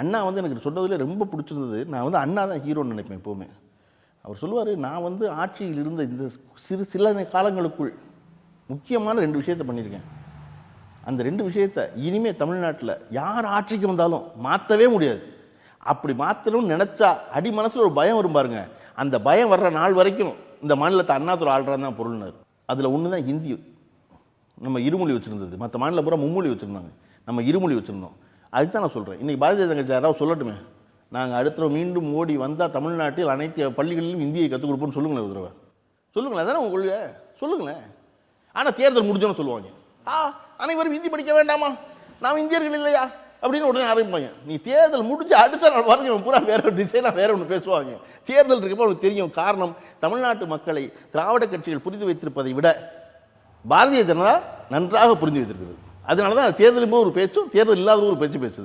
அண்ணா வந்து எனக்கு சொன்னதில் ரொம்ப பிடிச்சிருந்தது. நான் வந்து அண்ணா தான் ஹீரோன்னு நினைப்பேன் எப்போவுமே. அவர் சொல்லுவார் நான் வந்து ஆட்சியில் இருந்த இந்த சிறு சில காலங்களுக்குள் முக்கியமான ரெண்டு விஷயத்தை பண்ணியிருக்கேன். அந்த ரெண்டு விஷயத்த இனிமேல் தமிழ்நாட்டில் யார் ஆட்சிக்கு வந்தாலும் மாற்றவே முடியாது. அப்படி மாற்றணும்னு நினச்சா அடி மனசில் ஒரு பயம் வரும் பாருங்க. அந்த பயம் வர்ற நாள் வரைக்கும் இந்த மாநிலத்தை அண்ணாதுரை ஆள்றான் தான் பொருள்னார் அதில் ஒன்று தான் ஹிந்தி நம்ம இருமொழி வச்சுருந்தது. மற்ற மாநிலம் பூரா மும்மொழி வச்சுருந்தாங்க. நம்ம இருமொழி வச்சுருந்தோம். அதுக்கு தான் நான் சொல்கிறேன் இன்றைக்கி பாரதிய ஜனதா கட்சி யாராவது சொல்லட்டுமே. நாங்கள் அடுத்த மீண்டும் மோடி வந்தால் தமிழ்நாட்டில் அனைத்து பள்ளிகளிலும் இந்தியை கற்றுக் கொடுப்போம்னு சொல்லுங்களேன் ஒரு தடவை. சொல்லுங்களேன். அதானே உங்கள் கொள்கை? சொல்லுங்களேன். ஆனால் தேர்தல் முடிஞ்சோன்னு சொல்லுவாங்க. ஆ அனைவரும் ஹிந்தி படிக்க வேண்டாமா? நாம் இந்தியர்கள் இல்லையா? அப்படின்னு உடனே ஆரம்பிப்பாங்க. நீ தேர்தல் முடிஞ்சு அடுத்த நாள் பாருங்க இவன் பூரா வேற ஒரு டிசைனாக வேற ஒன்று பேசுவாங்க. தேர்தல் இருக்கப்போ அவனுக்கு தெரியும் காரணம் தமிழ்நாட்டு மக்களை திராவிட கட்சிகள் புரிந்து வைத்திருப்பதை விட பாரதிய ஜனதா நன்றாக புரிந்து வைத்திருக்கிறது. அதனால தான் தேர்தலும் போது ஒரு பேச்சும் தேர்தல் இல்லாத ஒரு பேச்சு பேசுது.